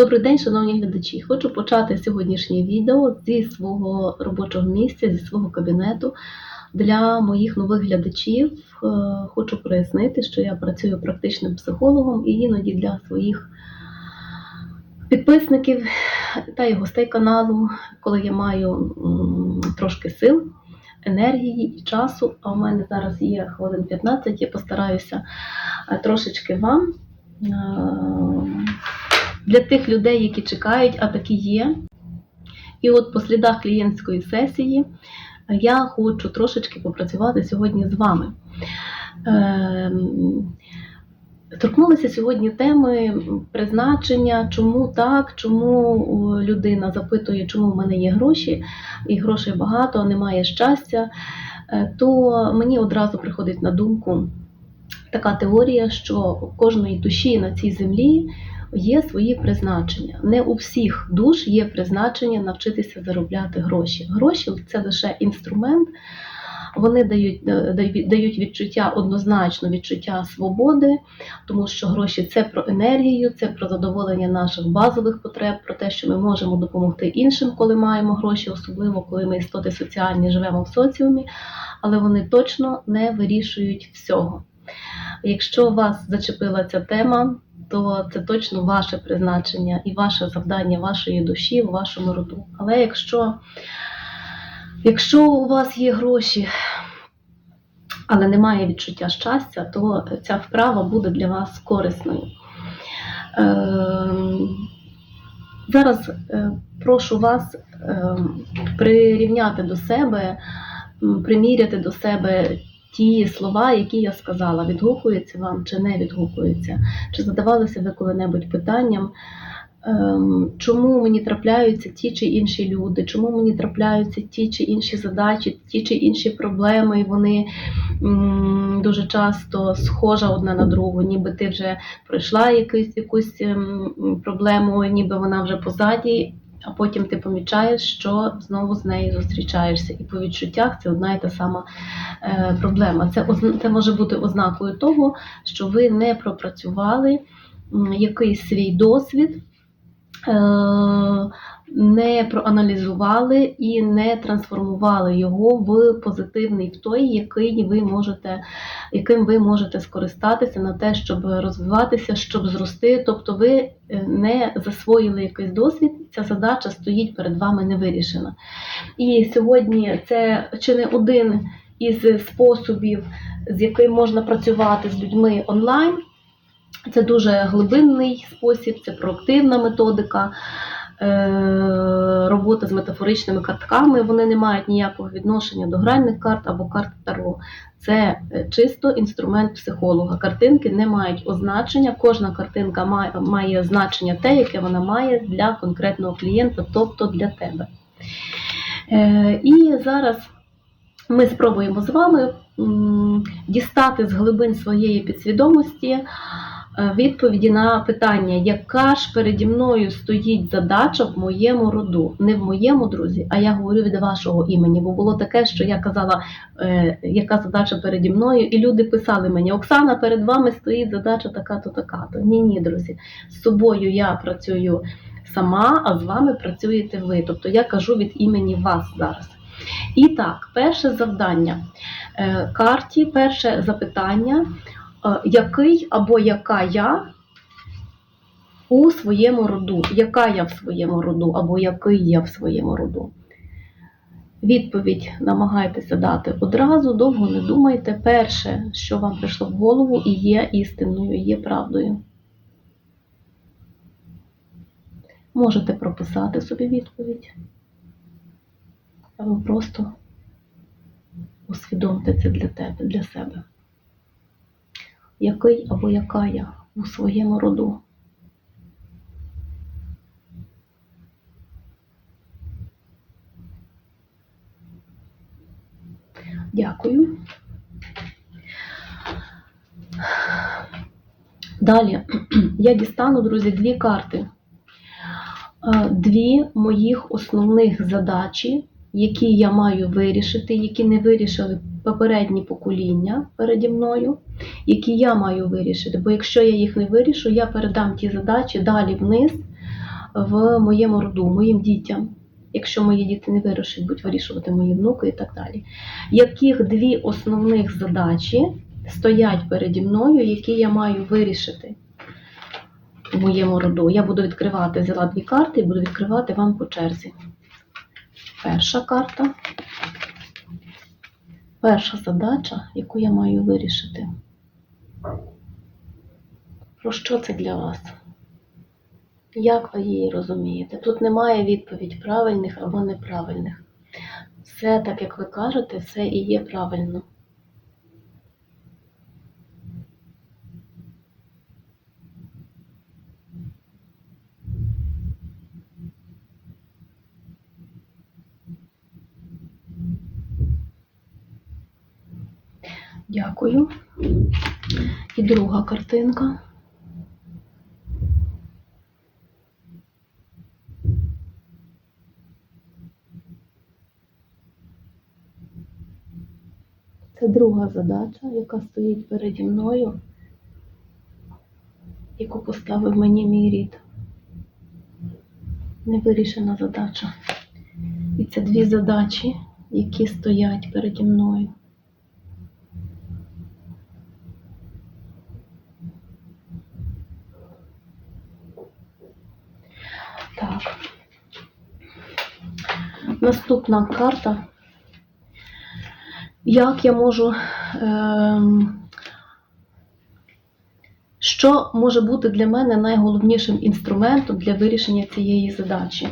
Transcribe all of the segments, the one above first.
Добрий день, шановні глядачі. Хочу почати сьогоднішнє відео зі свого робочого місця, зі свого кабінету. Для моїх нових глядачів е, хочу прояснити, що я працюю практичним психологом і іноді для своїх підписників та й гостей каналу, коли я маю трошки сил, енергії і часу, а в мене зараз є хвилин 15, я постараюся е, трошечки вам. Е, для тих людей, які чекають, а такі є. І от по слідах клієнтської сесії я хочу трошечки попрацювати сьогодні з вами. Ем, Торкнулися сьогодні теми призначення, чому так, чому людина запитує, чому в мене є гроші, і грошей багато, а немає щастя. Е, То мені одразу приходить на думку така теорія, що кожної душі на цій землі є свої призначення. Не у всіх душ є призначення навчитися заробляти гроші. Гроші це лише інструмент. Вони дають, е, дають дають відчуття однозначно відчуття свободи, тому що гроші це про енергію, це про задоволення наших базових потреб, про те, що ми можемо допомогти іншим, коли маємо гроші, особливо коли ми істоти соціальні живемо в соціумі, але вони точно не вирішують всього. Якщо вас зачепила ця тема, то це точно ваше призначення і ваше завдання вашої душі в вашому роду. Але якщо, якщо у вас є гроші, але немає відчуття щастя, то ця вправа буде для вас корисною. Ем, Зараз е, прошу вас ем, прирівняти до себе, приміряти до себе ті слова, які я сказала, відгукуються вам чи не відгукуються. Чи задавалися ви коли-небудь питанням, ем, чому мені трапляються ті чи інші люди, чому мені трапляються ті чи інші задачі, ті чи інші проблеми, і вони дуже часто схожа одна на другу, ніби ти вже пройшла якусь, якусь ем, проблему, ніби вона вже позаді. А потім ти помічаєш, що знову з нею зустрічаєшся, і по відчуттях це одна і та сама е, проблема. Це, це може бути ознакою того, що ви не пропрацювали якийсь свій досвід, е, не проаналізували і не трансформували його в позитивний в той, який ви можете, яким ви можете скористатися на те, щоб розвиватися, щоб зрости. Тобто ви е, не засвоїли якийсь досвід, ця задача стоїть перед вами невирішена. І сьогодні це чи не один із способів, з яким можна працювати з людьми онлайн. Це дуже глибинний спосіб, це проактивна методика. Е, Робота з метафоричними картками, вони не мають ніякого відношення до гральних карт або карт Таро. Це е, чисто інструмент психолога. Картинки не мають означення. Кожна картинка має, має значення те, яке вона має для конкретного клієнта, тобто для тебе. Е, І зараз ми спробуємо з вами дістати з глибин своєї підсвідомості відповіді на питання, яка ж переді мною стоїть задача в моєму роду. Не в моєму друзі, а я говорю від вашого імені. Бо було таке, що я казала, е, яка задача переді мною, і люди писали мені: Оксана, перед вами стоїть задача така-то, така-то. Ні, ні, друзі, з собою я працюю сама, а з вами працюєте ви. Тобто я кажу від імені вас зараз. І так, перше завдання Е, карті, перше запитання, е, який або яка я у своєму роду, яка я в своєму роду, або який я в своєму роду. Відповідь намагайтеся дати одразу, довго не думайте. Перше, що вам прийшло в голову, і є істинною, є правдою. Можете прописати собі відповідь. Або просто усвідомте це для тебе, для себе. Який або яка я у своєму роду? Дякую. Далі я дістану, друзі, дві карти. Е, Дві моїх основних задачі, які я маю вирішити, які не вирішили попередні покоління переді мною, які я маю вирішити. Бо якщо я їх не вирішу, я передам ті задачі далі вниз в моєму роду, моїм дітям, якщо мої діти не вирішать, будуть вирішувати мої внуки і так далі. Яких дві основних задачі стоять переді мною, які я маю вирішити в моєму роду? Я буду відкривати, взяла дві карти і буду відкривати вам по черзі. Перша карта. Перша задача, яку я маю вирішити. Про що це для вас? Як ви її розумієте? Тут немає відповідь правильних або неправильних. Все так, як ви кажете, все і є правильно. Дякую. І друга картинка. Це друга задача, яка стоїть переді мною, яку поставив мені мій рід. Невирішена задача. І це дві задачі, які стоять переді мною. Наступна карта. Як я можу. ем, що може бути для мене найголовнішим інструментом для вирішення цієї задачі?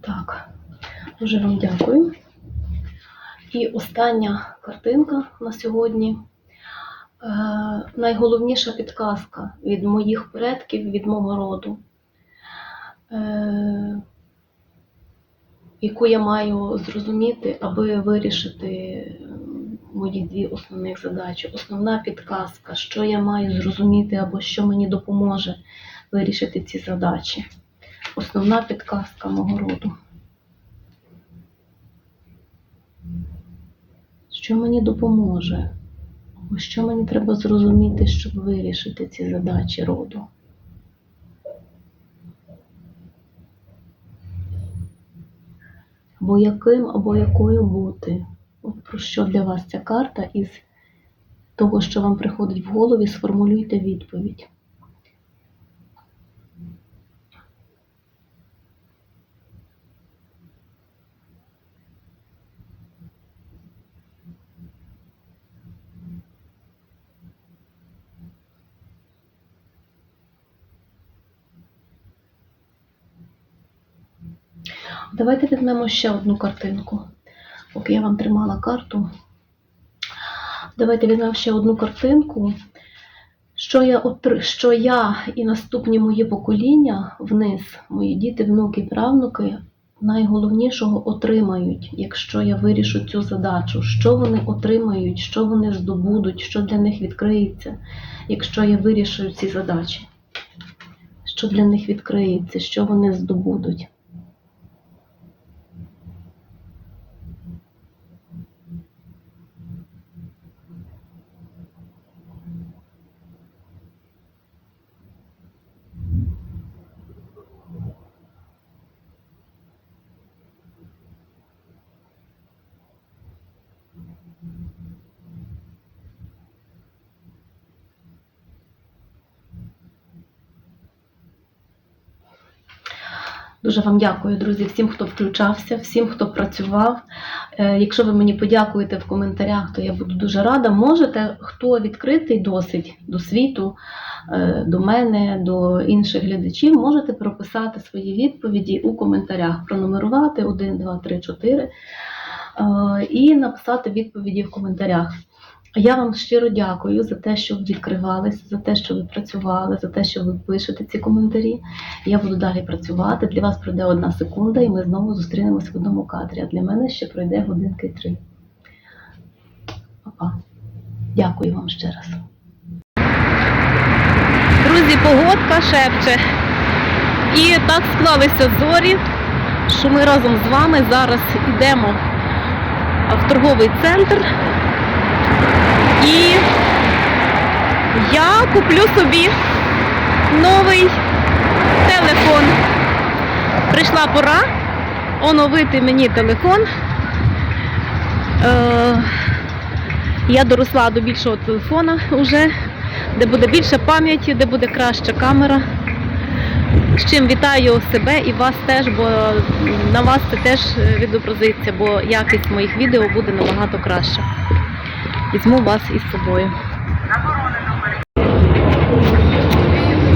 Так, дуже вам дякую. І остання картинка на сьогодні. Е, найголовніша підказка від моїх предків, від мого роду, е, яку я маю зрозуміти, аби вирішити е, мої дві основних задачі. Основна підказка, що я маю зрозуміти або що мені допоможе вирішити ці задачі. Основна підказка мого роду. Що мені допоможе? Або що мені треба зрозуміти, щоб вирішити ці задачі роду? Або яким, або якою бути? От про що для вас ця карта із того, що вам приходить в голові, сформулюйте відповідь. Давайте візьмемо ще одну картинку. Поки я вам тримала карту. Давайте візьмемо ще одну картинку. Що я, що я і наступні мої покоління вниз, мої діти, внуки, правнуки, найголовнішого отримають, якщо я вирішу цю задачу. Що вони отримають, що вони здобудуть, що для них відкриється, якщо я вирішу ці задачі. Що для них відкриється, що вони здобудуть. Дуже вам дякую, друзі, всім, хто включався, всім, хто працював. Е, Якщо ви мені подякуєте в коментарях, то я буду дуже рада. Можете, хто відкритий досить до світу, е, до мене, до інших глядачів, можете прописати свої відповіді у коментарях, пронумерувати 1, 2, 3, 4 е, і написати відповіді в коментарях. Я вам щиро дякую за те, що ви відкривались, за те, що ви працювали, за те, що ви пишете ці коментарі. Я буду далі працювати. Для вас пройде одна секунда, і ми знову зустрінемось в одному кадрі. А для мене ще пройде годинки три. Па-па. Дякую вам ще раз. Друзі, погодка шепче. І так склалися зорі, що ми разом з вами зараз йдемо в торговий центр. І я куплю собі новий телефон. Прийшла пора оновити мені телефон. Е, я доросла до більшого телефона вже, де буде більше пам'яті, де буде краща камера. З чим вітаю себе і вас теж, бо на вас це теж відобразиться, бо якість моїх відео буде набагато краща. Візьму вас із собою.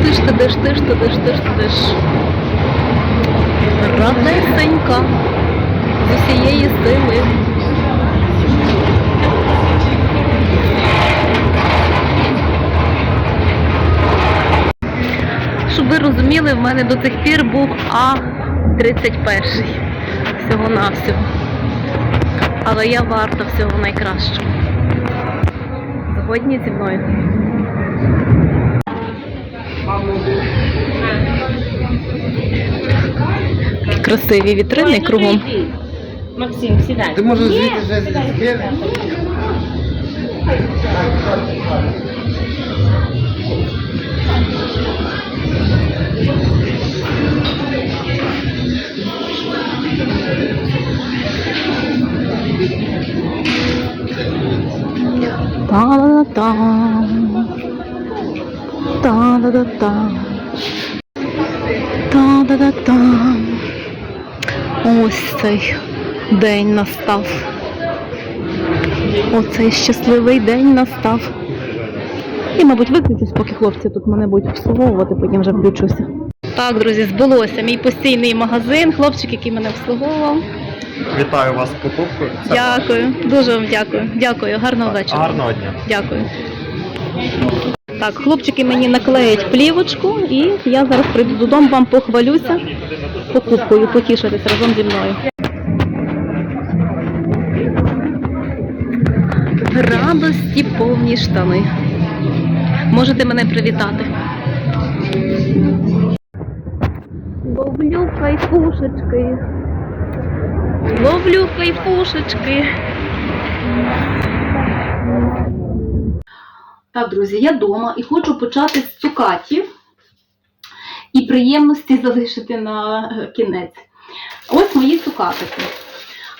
Тиш тидиш, тиш тидиш, тиш тидиш. Радесенька з усієї сили. Щоб ви розуміли, в мене до цих пір був А31 всього-навсього. Але я варта всього найкращого. Згодні зі мною. Красиві вітрини кругом. Максим, сідай. Ти можеш звідти вже збір? Та-да-да-там. Та-да-да-там. Та-да-да-там. Ось цей день настав. Оцей щасливий день настав. І, мабуть, виключусь, поки хлопці тут мене будуть обслуговувати, потім вже включуся. Так, друзі, збулося. Мій постійний магазин, хлопчик, який мене обслуговував. Вітаю вас з покупкою. Це Дякую, дуже вам дякую. Дякую, гарного вечора. Гарного дня. Дякую. Так, хлопчики мені наклеять плівочку, і я зараз прийду додому, вам похвалюся покупкою, потішитись разом зі мною. В радості повні штани. Можете мене привітати. Ловлю кайфушечки. Ловлю кайфушечки. Так, друзі, я вдома і хочу почати з цукатів і приємності залишити на е, кінець. Ось мої цукатики.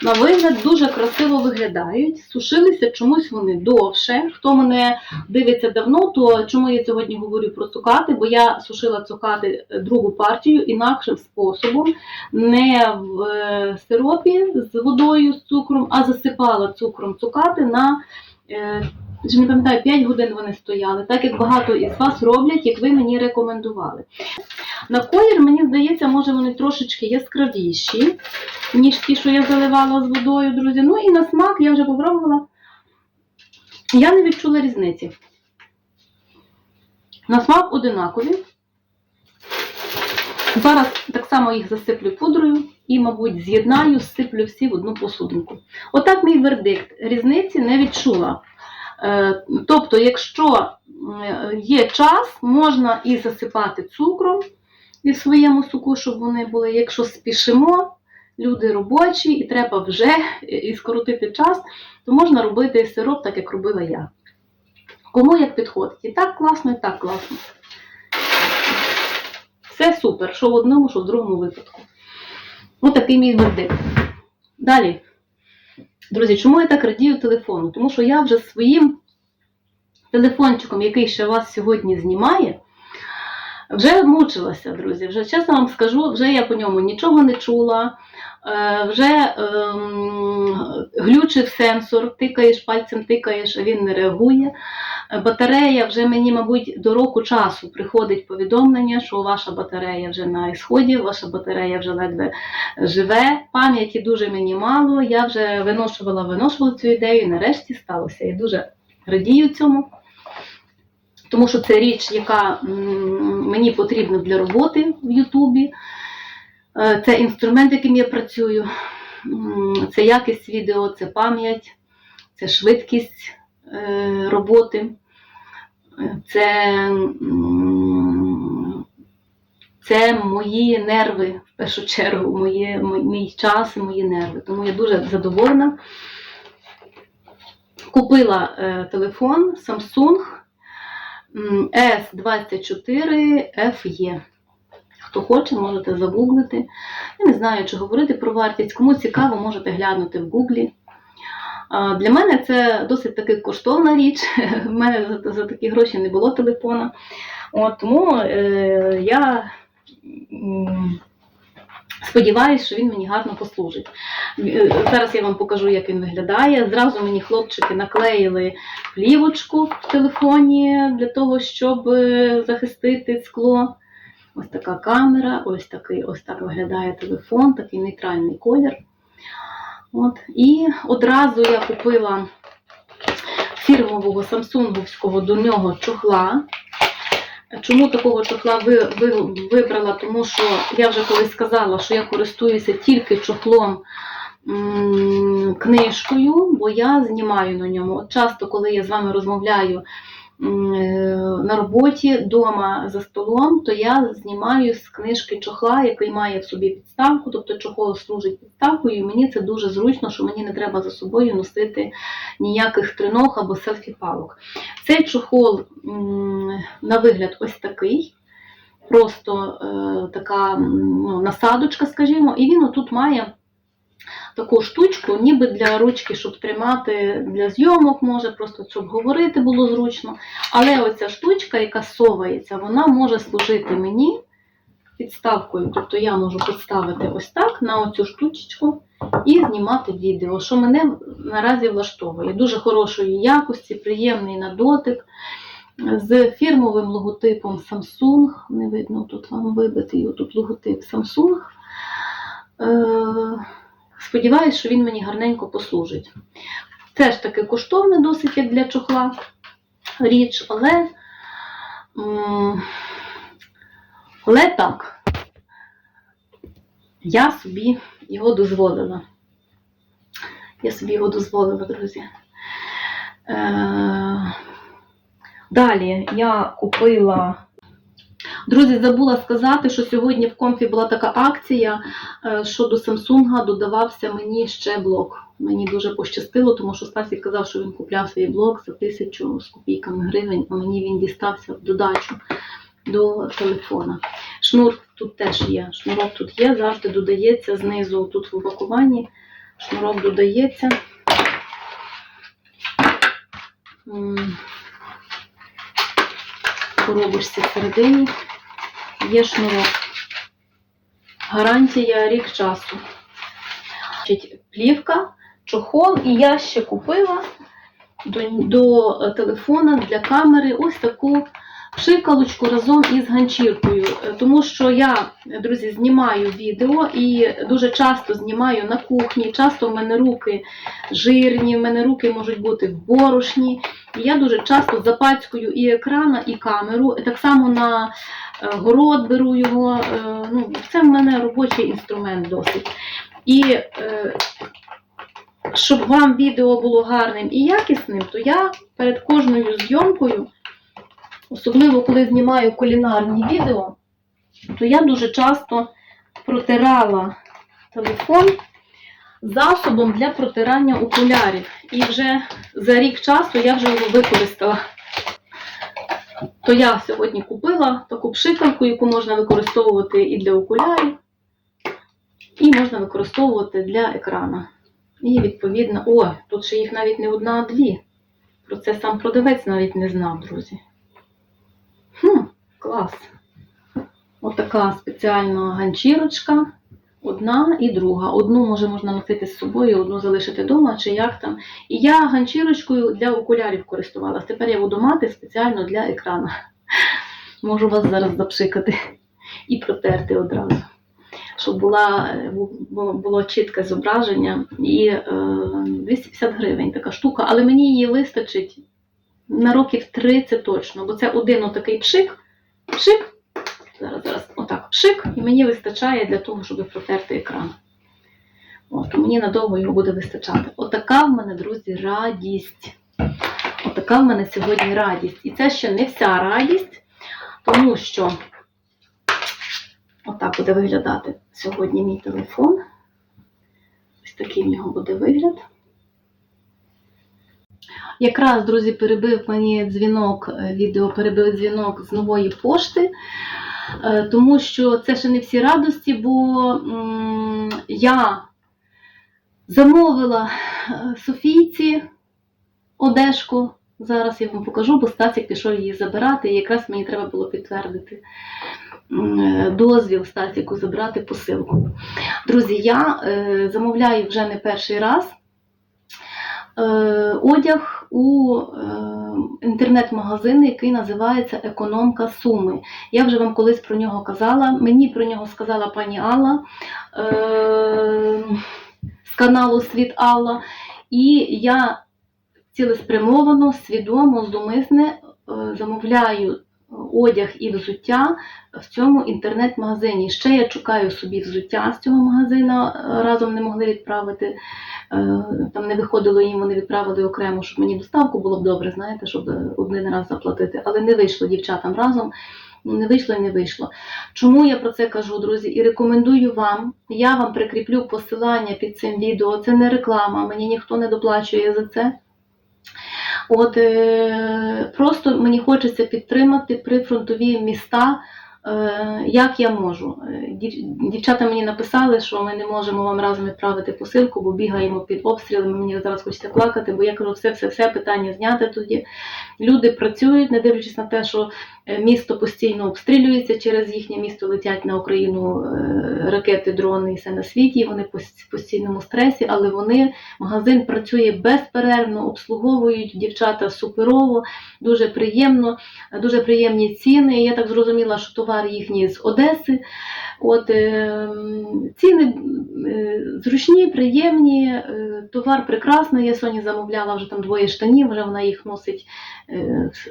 На вигляд дуже красиво виглядають. Сушилися чомусь вони довше. Хто мене дивиться давно, то чому я сьогодні говорю про цукати? Бо я сушила цукати е, другу партію інакшим способом, не в е, сиропі з водою, з цукром, а засипала цукром цукати на е, вже не пам'ятаю, 5 годин вони стояли, так як багато із вас роблять, як ви мені рекомендували. На колір, мені здається, може вони трошечки яскравіші, ніж ті, що я заливала з водою, друзі. Ну і на смак я вже попробувала. Я не відчула різниці. На смак одинакові. Зараз так само їх засиплю пудрою і, мабуть, з'єднаю, зсиплю всі в одну посудинку. Отак мій вердикт. Різниці не відчула. Е, Тобто, якщо е, є час, можна і засипати цукром і своєму соку, щоб вони були. Якщо спішимо, люди робочі, і треба вже і скоротити час, то можна робити сироп, так як робила я. Кому як підходить? І так класно, і так класно. Все супер, що в одному, що в другому випадку. Ось такий мій вердикт. Далі. Друзі, чому я так радію телефону? Тому що я вже своїм телефончиком, який ще вас сьогодні знімає, вже мучилася, друзі. Вже чесно вам скажу, вже я по ньому нічого не чула. Е, вже ем, глючив сенсор, тикаєш пальцем, тикаєш, а він не реагує. Е, Батарея вже мені, мабуть, до року часу приходить повідомлення, що ваша батарея вже на ісході, ваша батарея вже ледве живе. Пам'яті дуже мені мало. Я вже виношувала, виношувала цю ідею, і нарешті сталося. Я дуже радію цьому. Тому що це річ, яка мені потрібна для роботи в Ютубі. Е, Це інструмент, яким я працюю. Це якість відео, це пам'ять, це швидкість е, роботи. Е, Це, це мої нерви, в першу чергу, моє, мій- час і мої нерви. Тому я дуже задоволена. Купила телефон Samsung S24 FE. Хто хоче, можете загуглити. Я не знаю, чи говорити про вартість. Кому цікаво, можете глянути в гуглі. Для мене це досить таки коштовна річ. У мене за, такі гроші не було телефона. От, тому е, я сподіваюся, що він мені гарно послужить. Е, Зараз я вам покажу, як він виглядає. Зразу мені хлопчики наклеїли плівочку в телефоні для того, щоб е, захистити скло. Ось така камера, ось такий, ось так виглядає телефон, такий нейтральний колір. От. І одразу я купила фірмового самсунговського до нього чохла. Чому такого чохла ви, ви, вибрала? Тому що я вже колись сказала, що я користуюся тільки чохлом книжкою, бо я знімаю на ньому. От часто, коли я з вами розмовляю на роботі, вдома за столом, то я знімаю з книжки чохла, який має в собі підставку, тобто чохол служить підставкою, і мені це дуже зручно, що мені не треба за собою носити ніяких триног або селфі-палок. Цей чохол на вигляд ось такий. Просто е, така ну, насадочка, скажімо, і він отут має таку штучку, ніби для ручки, щоб тримати для зйомок, може, просто щоб говорити було зручно. Але оця штучка, яка совається, вона може служити мені підставкою. Тобто я можу підставити ось так на оцю штучечку і знімати відео, що мене наразі влаштовує. Дуже хорошої якості, приємний на дотик. З фірмовим логотипом Samsung. Не видно, тут вам вибитий тут логотип Samsung. Сподіваюсь, що він мені гарненько послужить. Теж таки коштовне досить як для чохла річ, але, але так, я собі його дозволила. Я собі його дозволила, друзі. Е, Далі я купила. Друзі, забула сказати, що сьогодні в комфі була така акція, що до Samsung додавався мені ще блок. Мені дуже пощастило, тому що Стасік казав, що він купляв свій блок за тисячу з копійками гривень, а мені він дістався в додачу до телефона. Шнур тут теж є. Шнурок тут є, завжди додається знизу, тут в упакуванні. Шнурок додається. Коробочці всередині є шнурок. Гарантія рік часу. Плівка, чохол, і я ще купила до, до е, телефона для камери ось таку пшикалочку разом із ганчіркою. Е, Тому що я, друзі, знімаю відео і дуже часто знімаю на кухні. Часто в мене руки жирні, в мене руки можуть бути борошні. І я дуже часто запацькую і екрана, і камеру. Так само на город беру його. е, Ну, це в мене робочий інструмент досить. І е, щоб вам відео було гарним і якісним, то я перед кожною зйомкою, особливо коли знімаю кулінарні відео, то я дуже часто протирала телефон засобом для протирання окулярів. І вже за рік часу я вже його використала. То я сьогодні купила таку пшикалку, яку можна використовувати і для окулярів, і можна використовувати для екрана. І відповідно, о, тут ще їх навіть не одна, а дві. Про це сам продавець навіть не знав, друзі. Хм, клас. Отака спеціальна ганчірочка. Одна і друга. Одну може можна носити з собою, одну залишити вдома чи як там. І я ганчірочкою для окулярів користувалася. Тепер я буду мати спеціально для екрану. Можу вас зараз запшикати і протерти одразу. Щоб була, було чітке зображення. І е, 250 гривень така штука, але мені її вистачить на років 30 точно, бо це один отакий пшик, пшик, зараз, зараз, пшик, і мені вистачає для того, щоб протерти екран. От, мені надовго його буде вистачати. Отака в мене, друзі, радість. Отака в мене сьогодні радість. І це ще не вся радість, тому що отак буде виглядати сьогодні мій телефон. Ось такий в нього буде вигляд. Якраз, друзі, перебив мені дзвінок, е, відео перебив дзвінок з нової пошти, тому що це ще не всі радості, бо я замовила е, Софійці одежку. Зараз я вам покажу, бо Стасік пішов її забирати, і якраз мені треба було підтвердити е, дозвіл Стасіку забрати посилку. Друзі, я е, замовляю вже не перший раз е, одяг у е, інтернет-магазин, який називається Економка Суми. Я вже вам колись про нього казала. Мені про нього сказала пані Алла е, з каналу Світ Алла. І я цілеспрямовано, свідомо, зумисне е, замовляю одяг і взуття в цьому інтернет-магазині. Ще я шукаю собі взуття з цього магазину, е, разом не могли відправити. Е, Там не виходило їм, вони відправили окремо, щоб мені доставку було б добре, знаєте, щоб один раз заплатити. Але не вийшло дівчатам разом. Ну, Не вийшло і не вийшло. Чому я про це кажу, друзі? І рекомендую вам. Я вам прикріплю посилання під цим відео. Це не реклама, мені ніхто не доплачує за це. От е, просто мені хочеться підтримати прифронтові міста, як я можу. Е, Дівчата мені написали, що ми не можемо вам разом відправити посилку, бо бігаємо під обстрілами. Мені зараз хочеться плакати, бо я кажу, все, все, все питання зняте тоді. Люди працюють, не дивлячись на те, що е, місто постійно обстрілюється, через їхнє місто летять на Україну е, ракети, дрони і все на світі. Вони в постійному стресі, але вони магазин працює безперервно, обслуговують дівчата суперово, дуже приємно, дуже приємні ціни. Я так зрозуміла, що товар їхній з Одеси. От е, ціни е, зручні, приємні, е, товар прекрасний. Я Соні замовляла вже там двоє штанів, вже вона їх носить.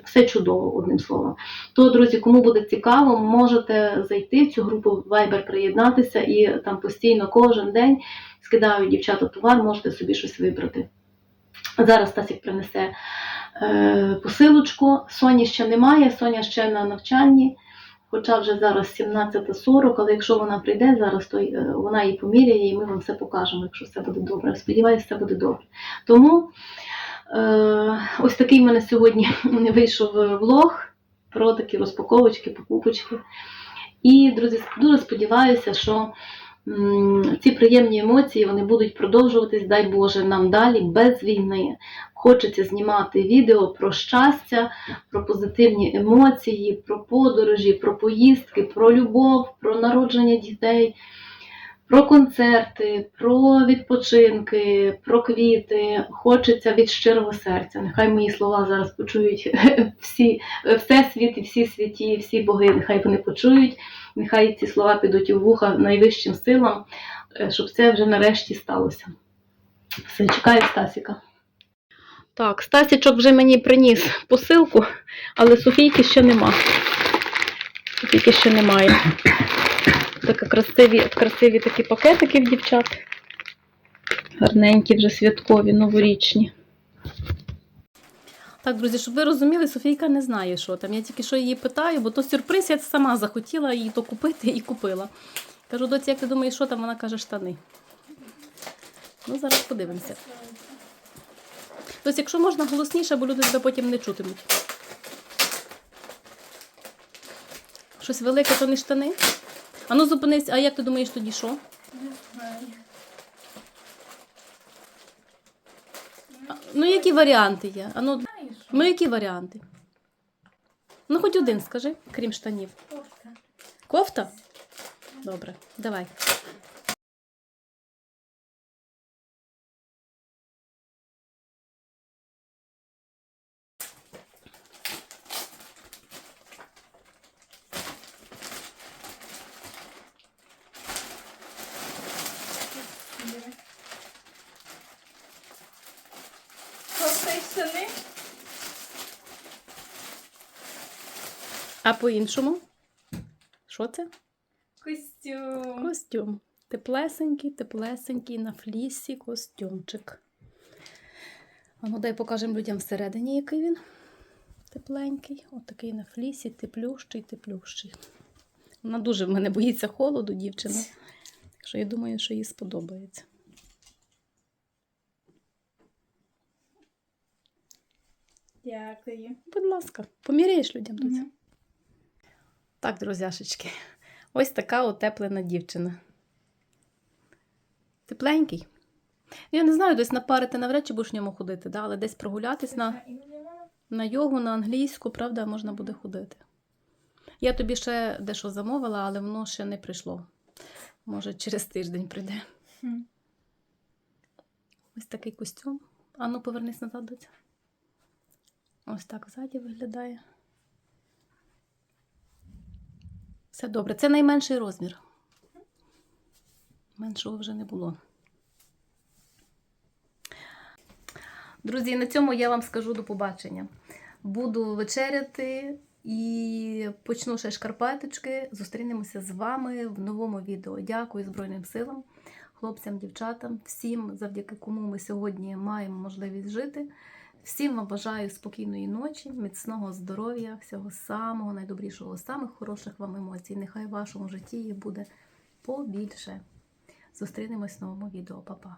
Все чудово, одним словом. То, друзі, кому буде цікаво, можете зайти в цю групу Viber, приєднатися і там постійно кожен день скидають дівчата товар, можете собі щось вибрати. Зараз Стасік принесе посилочку. Соні ще немає, Соня ще на навчанні. Хоча вже зараз 17.40, але якщо вона прийде зараз, то е, вона її поміряє і ми вам все покажемо, якщо все буде добре. Сподіваюся, все буде добре. Тому е, ось такий в мене сьогодні вийшов е, влог про такі розпаковочки, покупочки. І, друзі, дуже сподіваюся, що ці приємні емоції вони будуть продовжуватись, дай Боже, нам далі без війни. Хочеться знімати відео про щастя, про позитивні емоції, про подорожі, про поїздки, про любов, про народження дітей, про концерти, про відпочинки, про квіти. Хочеться від щирого серця. Нехай мої слова зараз почують всі, всесвіт і всі святі, всі боги. Нехай вони почують. Нехай ці слова підуть у вуха найвищим силам, е, щоб це вже нарешті сталося. Все, чекаю Стасіка. Так, Стасічок вже мені приніс посилку, але Софійки ще нема. Софійки ще немає. Такі красиві, красиві такі пакетики в дівчат. Гарненькі вже святкові, новорічні. Так, друзі, щоб ви розуміли, Софійка не знає, що там. Я тільки що її питаю, бо то сюрприз, я сама захотіла її то купити і купила. Кажу, доці, як ти думаєш, що там? Вона каже, штани. Ну, зараз подивимося. Тобто, якщо можна голосніше, бо люди тебе потім не чутимуть. Щось велике, то не штани? А ну зупинись, а як ти думаєш тоді що? А, Ну, які варіанти є? А ну, ну, які варіанти? Ну, хоч один скажи, крім штанів. Кофта? Добре, давай. Пацани. А по-іншому? Що це? Костюм. Костюм. Теплесенький, теплесенький на флісі костюмчик. А ну дай покажемо людям всередині, який він. Тепленький. Отакий на флісі, теплющий, теплющий. Вона дуже в мене боїться холоду, дівчина. Так що я думаю, що їй сподобається. Дякую. Будь ласка, поміряєш людям тут. Мгм. Так, друзяшечки, ось така утеплена дівчина. Тепленький. Я не знаю, десь напарити навряд чи будеш в ньому ходити, да? але десь прогулятись на, на йогу, на англійську, правда, можна буде ходити. Я тобі ще дещо замовила, але воно ще не прийшло. Може, через тиждень прийде. Ось такий костюм. А ну, повернись назад, доця. Ось так ззаді виглядає. Все добре. Це найменший розмір. Меншого вже не було. Друзі, на цьому я вам скажу до побачення. Буду вечеряти і почну ще шкарпеточки. Зустрінемося з вами в новому відео. Дякую Збройним силам, хлопцям, дівчатам, всім, завдяки кому ми сьогодні маємо можливість жити. Всім вам бажаю спокійної ночі, міцного здоров'я, всього самого найдобрішого, самих хороших вам емоцій. Нехай в вашому житті їх буде побільше. Зустрінемось в новому відео. Па-па!